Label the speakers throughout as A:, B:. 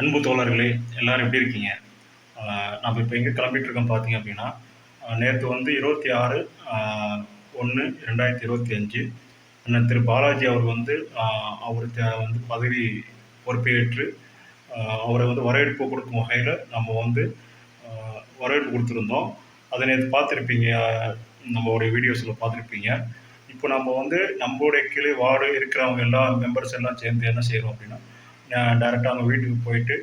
A: அன்பு தோழர்களே எல்லாரும் எப்படி இருக்கீங்க? நம்ம இப்போ எங்கே கிளம்பிட்டு இருக்கோம் பார்த்தீங்க அப்படின்னா நேற்று வந்து இருபத்தி ஆறு ஒன்று ரெண்டாயிரத்தி இருபத்தி அஞ்சு. அண்ணன் திரு பாலாஜி அவர் வந்து அவர் வந்து பதவி பொறுப்பேற்று அவரை வந்து வரவேற்பு கொடுக்கும் வகையில் நம்ம வந்து வரவேற்பு கொடுத்துருந்தோம். அதை நேற்று பார்த்துருப்பீங்க நம்மளுடைய வீடியோஸில் பார்த்துருப்பீங்க. இப்போ நம்ம வந்து நம்மளுடைய கீழே வார்டு இருக்கிறவங்க எல்லா மெம்பர்ஸ் எல்லாம் சேர்ந்து என்ன செய்கிறோம் அப்படின்னா டேரெக்டாக அவங்க வீட்டுக்கு போயிட்டு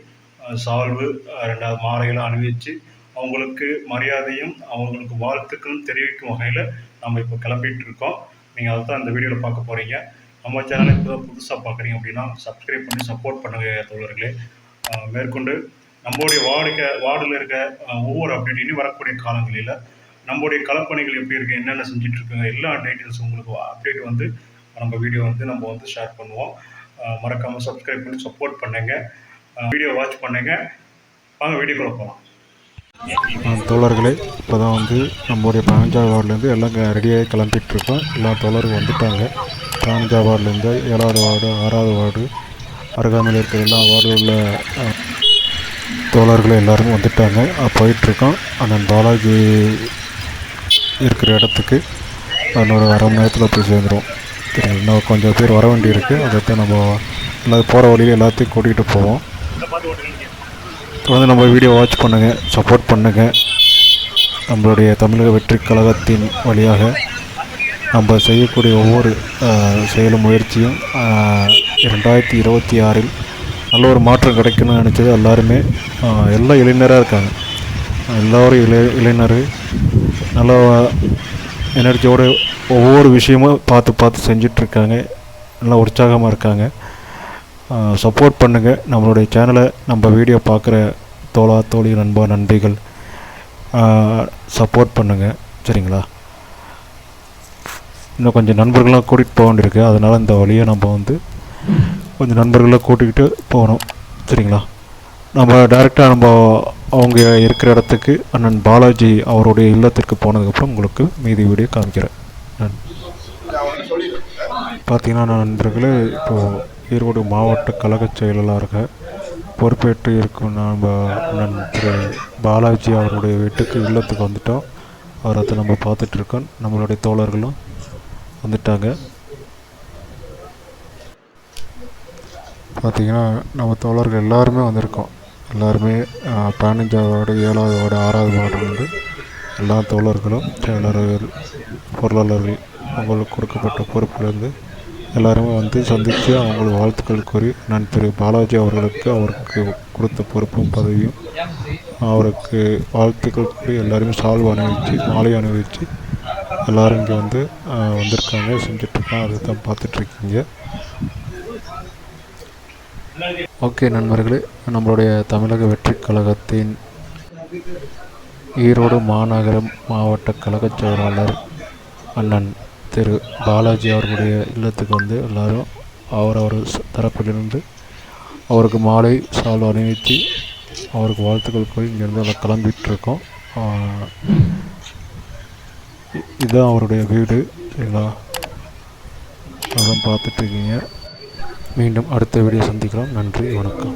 A: சால்வு ரெண்டாவது மாலையெல்லாம் அணிவிச்சு அவங்களுக்கு மரியாதையும் அவங்களுக்கு வாழ்த்துக்களும் தெரிவிக்கும் வகையில் நம்ம இப்போ கிளம்பிட்டு இருக்கோம். நீங்கள் அதை தான் இந்த வீடியோவில் பார்க்க போகிறீங்க நம்ம சேனலை இப்போ புதுசாக பார்க்குறீங்க அப்படின்னா சப்ஸ்கிரைப் பண்ணி சப்போர்ட் பண்ணுங்க தோழர்களே. மேற்கொண்டு நம்மளுடைய வார்டுக்க வார்டில் இருக்க ஒவ்வொரு அப்டேட் இனி வரக்கூடிய காலங்களில் நம்மளுடைய களப்பணிகள் எப்படி இருக்குது என்னென்ன செஞ்சுட்டு இருக்குங்க எல்லா டீட்டெயில்ஸ் உங்களுக்கு அப்டேட் வந்து நம்ம வீடியோ வந்து நம்ம வந்து ஷேர் பண்ணுவோம். மறக்காமல் சப்ஸ்கிரைப் பண்ணி சப்போர்ட் பண்ணுங்க. வீடியோ வாட்ச் பண்ணுங்க. வாங்க வீடியோக்குள்ளே போகலாம்
B: தோழர்களே இப்போ தான் வந்து நம்மளுடைய பதினஞ்சாவது வார்டுலேருந்து எல்லாம் ரெடியாகி கிளம்பிட்டு இருக்கோம் எல்லா தோழரும் வந்துட்டாங்க. பதினஞ்சாவது வார்டுலேருந்து ஏழாவது வார்டு ஆறாவது வார்டு அருகாமையில் இருக்கிற எல்லா வார்டில் உள்ள தோழர்களும் எல்லாருமே வந்துட்டாங்க. போயிட்டுருக்கோம். அண்ணன் பாலாஜி இருக்கிற இடத்துக்கு. இன்னொரு அரை மணி நேரத்தில் போய் சேர்ந்துடும் சரி இன்னும் கொஞ்சம் பேர் வர வேண்டியது இருக்குது அதை நம்ம எல்லாத்தையும் போகிற வழியில் எல்லாத்தையும் கூட்டிகிட்டு போவோம். தொடர்ந்து நம்ம வீடியோ வாட்ச் பண்ணுங்கள் சப்போர்ட் பண்ணுங்கள் நம்மளுடைய தமிழக வெற்றி கழகத்தின் வழியாக நம்ம செய்யக்கூடிய ஒவ்வொரு செயலும் முயற்சியும் ரெண்டாயிரத்தி இருபத்தி ஆறில் நல்ல ஒரு மாற்றம் கிடைக்கணும்னு நினச்சது எல்லாருமே. எல்லா இளைஞராக இருக்காங்க. எல்லோரும் இளை இளைஞர். நல்ல எனர்ஜியோடு ஒவ்வொரு விஷயமும் பார்த்து பார்த்து செஞ்சிட்ருக்காங்க. நல்லா உற்சாகமாக இருக்காங்க. சப்போர்ட் பண்ணுங்கள் நம்மளுடைய சேனலை நம்ம வீடியோ பார்க்குற தோழா தோழி நண்பா நண்பிகள் சப்போர்ட் பண்ணுங்கள் சரிங்களா? இன்னும் கொஞ்சம் நண்பர்களாக கூட்டிகிட்டு போக வேண்டியிருக்கு. அதனால் இந்த வழியை நம்ம வந்து கொஞ்சம் நண்பர்களை கூட்டிக்கிட்டு போகணும். சரிங்களா? நம்ம டைரெக்டாக நம்ம அவங்க இருக்கிற இடத்துக்கு அண்ணன் பாலாஜி அவருடைய இல்லத்திற்கு போனதுக்கப்புறம் உங்களுக்கு மீதி வீடியோ காமிக்கிறேன். பார்த்தீங்கன்னா நண்பர்களே இப்போது ஈரோடு மாவட்ட கழக செயலாளராக பொறுப்பேற்று இருக்கும் நம்ம நண்பர் பாலாஜி அவருடைய வீட்டுக்கு இல்லத்துக்கு வந்துட்டோம். அவர் அதை நம்ம பார்த்துட்ருக்கோம் நம்மளுடைய தோழர்களும் வந்துட்டாங்க. பார்த்தீங்கன்னா நம்ம தோழர்கள் எல்லாருமே வந்திருக்கோம். எல்லாருமே பதினஞ்சாவது வார்டு ஏழாவது வார்டு ஆறாவது வார்டுலேருந்து எல்லா தோழர்களும் செயலாளர்கள் பொருளாளர்கள் அவங்களுக்கு கொடுக்கப்பட்ட பொறுப்பிலிருந்து எல்லாருமே வந்து சந்தித்து அவங்களுக்கு வாழ்த்துக்கள் கூறி நான் திரு. பாலாஜி அவர்களுக்கு அவருக்கு கொடுத்த பொறுப்பும் பதவியும் அவருக்கு வாழ்த்துக்கள் கூறி எல்லாருமே சால்வ் அணிவிச்சு மாலை அணிவிச்சு எல்லோரும் இங்கே வந்து வந்திருக்காங்க செஞ்சிட்ருக்காங்க அதை தான் பார்த்துட்ருக்கீங்க. ஓகே நண்பர்களே நம்மளுடைய தமிழக வெற்றி கழகத்தின் ஈரோடு மாநகர மாவட்ட கழகச் செயலாளர் அண்ணன் திரு பாலாஜி அவர்களுடைய இல்லத்துக்கு வந்து எல்லாரும் அவரவர் அவர் தரப்பிலிருந்து அவருக்கு மாலை சால்வ் அணிவித்து அவருக்கு வாழ்த்துக்கள் கூறி இங்கேருந்து எல்லாம் கிளம்பிகிட்ருக்கோம் இதுதான் அவருடைய வீடு. சரிங்களா அதான் பார்த்துட்டு இருக்கீங்க. மீண்டும் அடுத்த வீடியோ சந்திக்கலாம் நன்றி வணக்கம்.